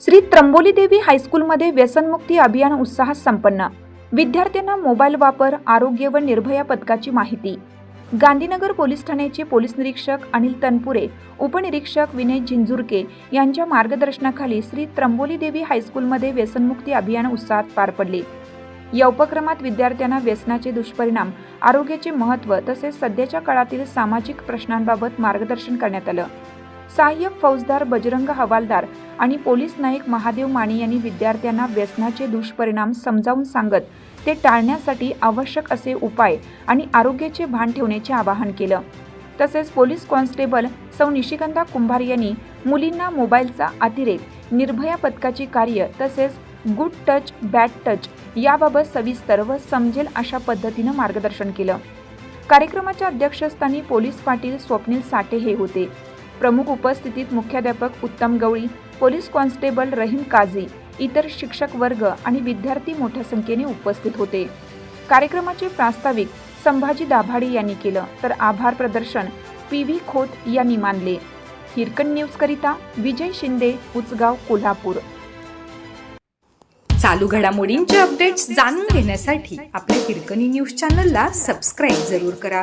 श्री त्र्यंबोली देवी हायस्कूलमध्ये व्यसनमुक्ती अभियान उत्साहात संपन्न. विद्यार्थ्यांना मोबाईल वापर आरोग्य व निर्भया पथकाची माहिती. गांधीनगर पोलीस ठाण्याचे पोलीस निरीक्षक अनिल तनपुरे उपनिरीक्षक विनय झिंजुरके यांच्या मार्गदर्शनाखाली श्री त्र्यंबोली देवी हायस्कूलमध्ये व्यसनमुक्ती अभियान उत्साहात पार पडले. या उपक्रमात विद्यार्थ्यांना व्यसनाचे दुष्परिणाम आरोग्याचे महत्त्व तसेच सध्याच्या काळातील सामाजिक प्रश्नांबाबत मार्गदर्शन करण्यात आलं. सहाय्यक फौजदार बजरंग हवालदार आणि पोलीस नाईक महादेव माने यांनी विद्यार्थ्यांना व्यसनाचे दुष्परिणाम समजावून सांगत ते टाळण्यासाठी आवश्यक असे उपाय आणि आरोग्याचे भान ठेवण्याचे आवाहन केलं. तसेच पोलीस कॉन्स्टेबल सौ निशिगंधा कुंभार यांनी मुलींना मोबाईलचा अतिरेक निर्भया पथकाची कार्य तसेच गुड टच बॅड टच याबाबत सविस्तर व समजेल अशा पद्धतीनं मार्गदर्शन केलं. कार्यक्रमाच्या अध्यक्षस्थानी पोलीस पाटील स्वप्नील साठे हे होते. प्रमुख उपस्थितीत मुख्याध्यापक उत्तम गवळी पोलीस कॉन्स्टेबल रहीम काझी इतर शिक्षक वर्ग आणि विद्यार्थी मोठ्या संख्येने उपस्थित होते. कार्यक्रमाचे प्रास्ताविक संभाजी दाभाडे यांनी केलं तर आभार प्रदर्शन पी व्ही खोत यांनी मानले. हिरकन न्यूजकरिता विजय शिंदे उचगाव कोल्हापूर. चालू घडामोडींचे अपडेट्स जाणून घेण्यासाठी आपल्या हिरकणी न्यूज चॅनलला सबस्क्राईब जरूर करा.